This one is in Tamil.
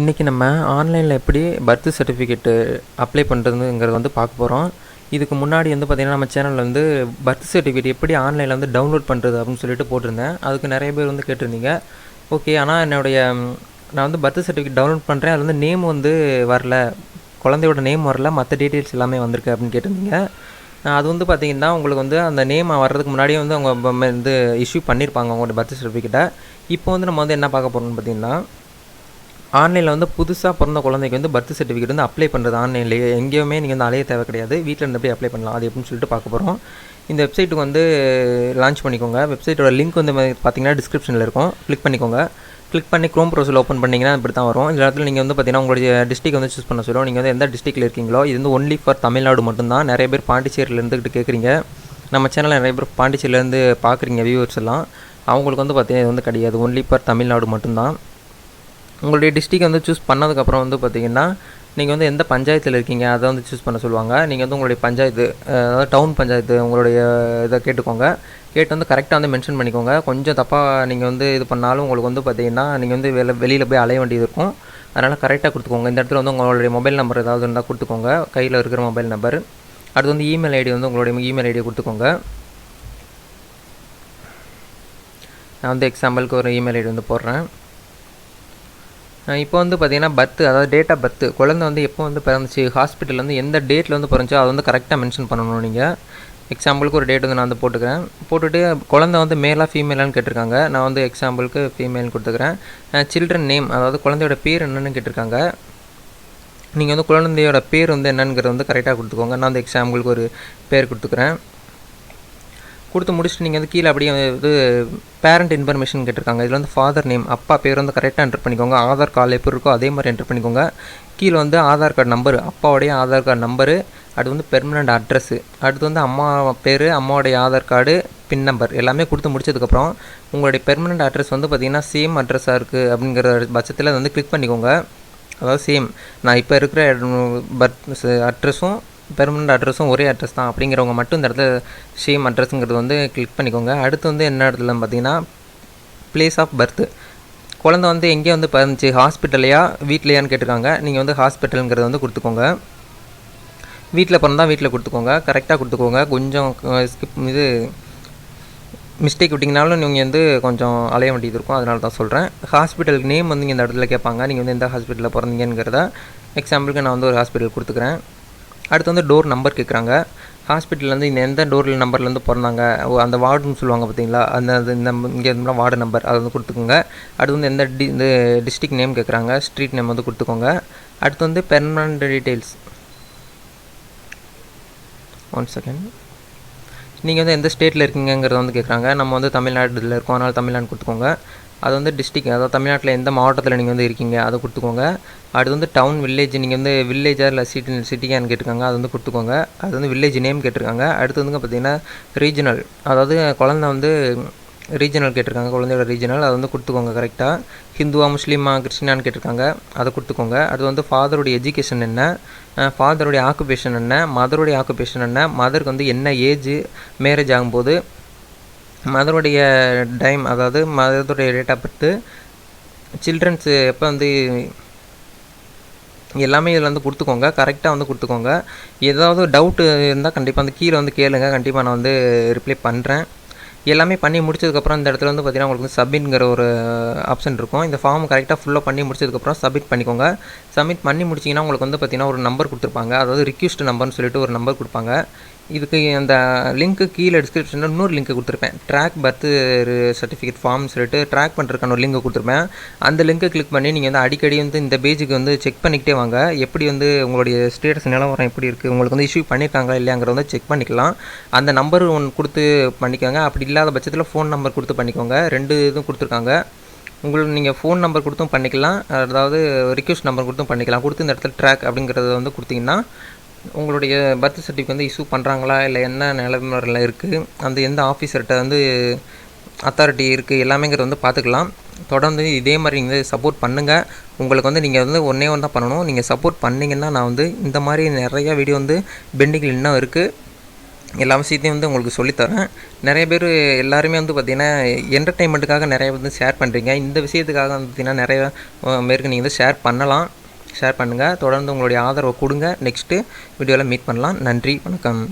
இன்றைக்கி நம்ம ஆன்லைனில் எப்படி பர்த் சர்டிஃபிகேட்டு அப்ளை பண்ணுறதுங்கிறது வந்து பார்க்க போகிறோம் இதுக்கு முன்னாடி வந்து பார்த்திங்கன்னா நம்ம சேனலில் வந்து பர்த் சர்டிஃபிகேட் எப்படி ஆன்லைனில் வந்து டவுன்லோட் பண்ணுறது அப்படின்னு சொல்லிட்டு போட்டிருந்தேன். அதுக்கு நிறைய பேர் வந்து கேட்டிருந்தீங்க. ஓகே ஆனால் என்னுடைய நான் வந்து பர்த் சர்டிஃபிகேட் டவுன்லோட் பண்ணுறேன் அது வந்து நேம் வந்து வரல. குழந்தையோட நேம் வரல. மற்ற டீட்டெயில்ஸ் எல்லாமே வந்திருக்கு அப்படின்னு கேட்டிருந்தீங்க. அது வந்து பார்த்தீங்கன்னா உங்களுக்கு வந்து அந்த நேம் வர்றதுக்கு முன்னாடியே வந்து அவங்க வந்து இஷ்யூ பண்ணியிருப்பாங்க அவங்களோட பர்த் சர்டிஃபிகேட்டை. இப்போ வந்து நம்ம வந்து என்ன பார்க்க போகிறோம்னு பார்த்தீங்கன்னா ஆன்லைனில் வந்து புதுசாக பிறந்த குழந்தைக்கு வந்து பர்த் சர்டிஃபிகேட் வந்து அப்ளை பண்ணுறது ஆன்லைன்லேயே. எங்கேயுமே நீங்கள் வந்து அலைய தேவை கிடையாது. வீட்டில் இருந்து எப்படி அப்ளை பண்ணலாம். அது எப்படின்னு சொல்லிட்டு பார்க்க போகிறோம் இந்த வெப்சைட்டுக்கு வந்து லான்ச் பண்ணிக்கோங்க. வெப்சைட்டோட லிங்க் வந்து பார்த்தீங்கன்னா டிஸ்கிரிப்ஷனில் இருக்கும். கிளிக் பண்ணிக்கோங்க. கிளிக் பண்ணி க்ரோம் ப்ரௌசரில் ஓப்பன் பண்ணிங்கன்னா இப்படி தான் வரும். இந்த இடத்துல நீங்கள் வந்து பார்த்தீங்கன்னா உங்களுடைய டிஸ்ட்ரிக் வந்து சூஸ் பண்ண சொல்லுவோம். நீங்கள் வந்து எந்த டிஸ்ட்ரிக்டில் இருக்கீங்களோ இது வந்து ஒன்லி ஃபார் தமிழ்நாடு மட்டும்தான். நிறைய பேர் பாண்டிச்சேரியில் இருந்துக்கிட்டு கேட்குறீங்க நம்ம சேனலில் நிறைய பேர் பாண்டிச்சேரியிலேருந்து பார்க்குறீங்க வியூவர்ஸ் எல்லாம். அவங்களுக்கு வந்து பார்த்தீங்கன்னா இது வந்து கிடையாது. ஒன்லி ஃபார் தமிழ்நாடு மட்டும்தான். உங்களுடைய டிஸ்ட்ரிக் வந்து சூஸ் பண்ணதுக்கப்புறம் வந்து பார்த்தீங்கன்னா நீங்கள் வந்து எந்த பஞ்சாயத்தில் இருக்கீங்க அதை வந்து சூஸ் பண்ண சொல்லுவாங்க. நீங்கள் வந்து உங்களுடைய பஞ்சாயத்து அதாவது டவுன் பஞ்சாயத்து உங்களுடைய இதை கேட்டுக்கோங்க. கேட்டு வந்து கரெக்டாக வந்து மென்ஷன் பண்ணிக்கோங்க. கொஞ்சம் தப்பாக நீங்கள் வந்து இது பண்ணாலும் உங்களுக்கு வந்து பார்த்தீங்கன்னா நீங்கள் வந்து வெளில வெளியில் போய் அலைய வேண்டியது இருக்கும். அதனால் கரெக்டாக கொடுத்துக்கோங்க. இந்த இடத்துல வந்து உங்களுடைய மொபைல் நம்பர் ஏதாவது இருந்தால் கொடுத்துக்கோங்க. கையில் இருக்கிற மொபைல் நம்பர் அடுத்து வந்து இமெயில் ஐடி வந்து உங்களுடைய இமெயில் ஐடியை கொடுத்துக்கோங்க. நான் வந்து எக்ஸாம்பிளுக்கு ஒரு இமெயில் ஐடி வந்து போடுறேன். இப்போ வந்து பார்த்திங்கன்னா பர்த்து அதாவது டேட் ஆஃப் பர்த் குழந்தை வந்து எப்போ வந்து பிறந்துச்சு ஹாஸ்பிட்டல் வந்து எந்த டேட்டில் வந்து பிறந்துச்சோ அதை வந்து கரெக்டாக மென்ஷன் பண்ணணும் நீங்கள் எக்ஸாம்பிளுக்கு ஒரு டேட் வந்து நான் வந்து போட்டுக்கிறேன். போட்டுட்டு குழந்தை வந்து மேலாக ஃபீமேலான்னு கேட்டிருக்காங்க. நான் வந்து எக்ஸாம்பிளுக்கு ஃபீமேல்னு கொடுத்துக்கிறேன். சில்ட்ரன் நேம் அதாவது குழந்தையோட பேர் என்னென்னு கேட்டிருக்காங்க. நீங்கள் வந்து குழந்தையோட பேர் வந்து என்னங்கிறது வந்து கரெக்டாக கொடுத்துக்கோங்க. நான் வந்து எக்ஸாம்பிளுக்கு ஒரு பேர் கொடுத்துக்கிறேன். கொடுத்து முடிச்சுட்டு நீங்கள் வந்து கீழே அப்படியே இது பேரண்ட் இன்ஃபர்மேஷன் கேட்டிருக்காங்க. இதில் வந்து ஃபாதர் நேம் அப்பா பேர் வந்து கரெக்டாக என்டர் பண்ணிக்கோங்க. ஆதார் கார்டில் எப்படி இருக்கோ அதே மாதிரி என்டர் பண்ணிக்கோங்க. கீழே வந்து ஆதார் கார்டு நம்பரு அப்பாவுடைய ஆதார் கார்டு நம்பரு அடுத்து வந்து பெர்மனண்ட் அட்ரஸ்ஸு அடுத்து வந்து அம்மா பேர் அம்மாவுடைய ஆதார் கார்டு பின் நம்பர் எல்லாமே கொடுத்து முடிச்சதுக்கப்புறம் உங்களுடைய பெர்மனண்ட் அட்ரஸ் வந்து பார்த்திங்கன்னா சேம் அட்ரஸாக இருக்குது அப்படிங்கிற பட்சத்தில் அதை வந்து கிளிக் பண்ணிக்கோங்க. அதாவது சேம் நான் இப்போ இருக்கிற பர்த் அட்ரஸும் பெர்மனண்ட் அட்ரஸும் ஒரே அட்ரஸ் தான். அப்படிங்கிறவங்க மட்டும் இந்த இடத்துல சேம் அட்ரஸுங்கிறது வந்து கிளிக் பண்ணிக்கோங்க. அடுத்து வந்து என்ன இடத்துல பார்த்தீங்கன்னா பிளேஸ் ஆஃப் பர்த் குழந்தை வந்து எங்கே வந்து பிறந்துச்சு? ஹாஸ்பிட்டல்லையா வீட்லையான்னு கேட்டிருக்காங்க. நீங்கள் வந்து ஹாஸ்பிட்டலுங்கிறத வந்து கொடுத்துக்கோங்க. வீட்டில் பிறந்தா வீட்டில் கொடுத்துக்கோங்க. கரெக்டாக கொடுத்துக்கோங்க. கொஞ்சம் ஸ்கிப் இது மிஸ்டேக் விட்டிங்கனாலும் நீங்கள் வந்து கொஞ்சம் அலைய வேண்டியது இருக்கும். அதனால தான் சொல்கிறேன் ஹாஸ்பிட்டலுக்கு நேம் வந்து இந்த இடத்துல கேட்பாங்க. நீங்கள் வந்து எந்த ஹாஸ்பிட்டலில் பிறந்தீங்கிறத எக்ஸாம்பிளுக்கு நான் வந்து ஒரு ஹாஸ்பிட்டல் கொடுத்துக்கிறேன். அடுத்து வந்து டோர் நம்பர் கேட்குறாங்க ஹாஸ்பிட்டல்லேருந்து இந்த எந்த டோரில் நம்பர்லேருந்து பிறந்தாங்க? அந்த வார்டுன்னு சொல்லுவாங்க பார்த்தீங்களா அந்த அது இந்த இங்கே இருந்தால் வார்டு நம்பர் அதை வந்து கொடுத்துக்கோங்க. அடுத்து வந்து எந்த டி இந்த டிஸ்ட்ரிக் நேம் கேட்குறாங்க ஸ்ட்ரீட் நேம் வந்து கொடுத்துக்கோங்க. அடுத்து வந்து பெர்மனண்ட் டீட்டெயில்ஸ் ஒன் செகண்ட் நீங்கள் வந்து எந்த ஸ்டேட்டில் இருக்கீங்கங்கிறத வந்து கேட்குறாங்க நம்ம வந்து தமிழ்நாட்டில் இருக்கோம். அதனால் தமிழ்நாடு கொடுத்துக்கோங்க. அது வந்து டிஸ்ட்ரிக் அதாவது தமிழ்நாட்டில் எந்த மாவட்டத்தில் நீங்கள் வந்து இருக்கீங்க அதை கொடுத்துக்கோங்க. அடுத்து வந்து டவுன் வில்லேஜ் நீங்கள் வந்து வில்லேஜாக இல்லை சிட்டி சிட்டிக்கான்னு கேட்டிருக்காங்க அது வந்து கொடுத்துக்கோங்க. அது வந்து வில்லேஜ் நேம் கேட்டிருக்காங்க. அடுத்து வந்து பார்த்தீங்கன்னா ரீஜனல் அதாவது குழந்தை வந்து ரீஜனல் கேட்டிருக்காங்க குழந்தையோட ரீஜனல் அதை வந்து கொடுத்துக்கோங்க கரெக்டாக ஹிந்துவா முஸ்லீமா கிறிஸ்டினான்னு கேட்டிருக்காங்க அதை கொடுத்துக்கோங்க. அடுத்து வந்து ஃபாதருடைய எஜுகேஷன் என்ன? ஃபாதருடைய ஆக்குபேஷன் என்ன? மதருடைய ஆக்குபேஷன் என்ன? மதருக்கு வந்து என்ன ஏஜ் மேரேஜ் ஆகும்போது மதருடைய டைம் அதாவது மதருடைய டேட் ஆஃப் பர்த்து சில்ட்ரன்ஸு எப்போ வந்து எல்லாமே இதில் வந்து கொடுத்துக்கோங்க கரெக்டாக வந்து கொடுத்துக்கோங்க. ஏதாவது டவுட்டு இருந்தால் கண்டிப்பாக வந்து கீழே வந்து கேளுங்க கண்டிப்பாக நான் வந்து ரிப்ளை பண்ணுறேன் எல்லாமே பண்ணி முடிச்சதுக்கப்புறம் இந்த இடத்துல வந்து பார்த்தீங்கன்னா உங்களுக்கு வந்து சப்மிட்ங்கிற ஒரு ஆப்ஷன் இருக்கும். இந்த ஃபார்ம் கரெக்டாக ஃபுல்லாக பண்ணி முடிச்சதுக்கப்புறம் சப்மிட் பண்ணிக்கோங்க. சப்மிட் பண்ணி முடிச்சிங்கன்னா உங்களுக்கு வந்து பார்த்தீங்கன்னா ஒரு நம்பர் கொடுத்துருப்பாங்க. அதாவது ரிக்வஸ்ட் நம்பர்னு சொல்லிட்டு ஒரு நம்பர் கொடுப்பாங்க. இதுக்கு அந்த லிங்க்கு கீழே டிஸ்கிரிப்ஷனில் இன்னொரு லிங்க் கொடுத்துருப்பேன். ட்ராக் பர்த் சர்டிஃபிகேட் ஃபார்ம் சொல்லிட்டு ட்ராக் பண்ணுறதுக்கான ஒரு லிங்க் கொடுத்துருப்பேன். அந்த லிங்கை கிளிக் பண்ணி நீங்கள் வந்து அடிக்கடி வந்து இந்த பேஜுக்கு வந்து செக் பண்ணிக்கிட்டே வாங்க. எப்படி வந்து உங்களுடைய ஸ்டேட்டஸ் நிலவரம் எப்படி இருக்குது உங்களுக்கு வந்து இஷ்யூ பண்ணியிருக்காங்களா இல்லையாங்கிறத வந்து செக் பண்ணிக்கலாம். அந்த நம்பர் ஒன்று கொடுத்து பண்ணிக்கோங்க. அப்படி இல்லாத பட்சத்தில் ஃபோன் நம்பர் கொடுத்து பண்ணிக்கோங்க. ரெண்டு இதுவும் கொடுத்துருக்காங்க. உங்களுக்கு நீங்கள் ஃபோன் நம்பர் கொடுத்தும் பண்ணிக்கலாம். அதாவது ரிக்வஸ்ட் நம்பர் கொடுத்தும் பண்ணிக்கலாம். கொடுத்து இந்த இடத்துல ட்ராக் அப்படிங்கிறத வந்து கொடுத்தீங்கன்னா உங்களுடைய பர்த் சர்டிஃபிகேட் வந்து இஷ்யூ பண்ணுறாங்களா இல்லை என்ன நிலைமையில் இருக்குது அந்த எந்த ஆஃபீஸர்கிட்ட வந்து அத்தாரிட்டி இருக்குது எல்லாமேங்கிறத வந்து பார்த்துக்கலாம் தொடர்ந்து இதே மாதிரி நீங்கள் சப்போர்ட் பண்ணுங்கள் உங்களுக்கு வந்து நீங்கள் வந்து ஒன்றே ஒன்று தான் பண்ணணும். நீங்கள் சப்போர்ட் பண்ணிங்கன்னா நான் வந்து இந்த மாதிரி நிறையா வீடியோ வந்து பெண்டிங்கில் இன்னும் இருக்குது எல்லா விஷயத்தையும் வந்து உங்களுக்கு சொல்லித்தரேன். நிறைய பேர் எல்லாருமே வந்து பார்த்திங்கன்னா என்டர்டைன்மெண்ட்டுக்காக நிறைய வந்து ஷேர் பண்ணுறீங்க இந்த விஷயத்துக்காக வந்து பார்த்திங்கன்னா நிறைய பேருக்கு நீங்கள் வந்து ஷேர் பண்ணலாம். ஷேர் பண்ணுங்கள் தொடர்ந்து உங்களுடைய ஆதரவை கொடுங்க. நெக்ஸ்ட்டு வீடியோவில் மீட் பண்ணலாம். நன்றி வணக்கம்.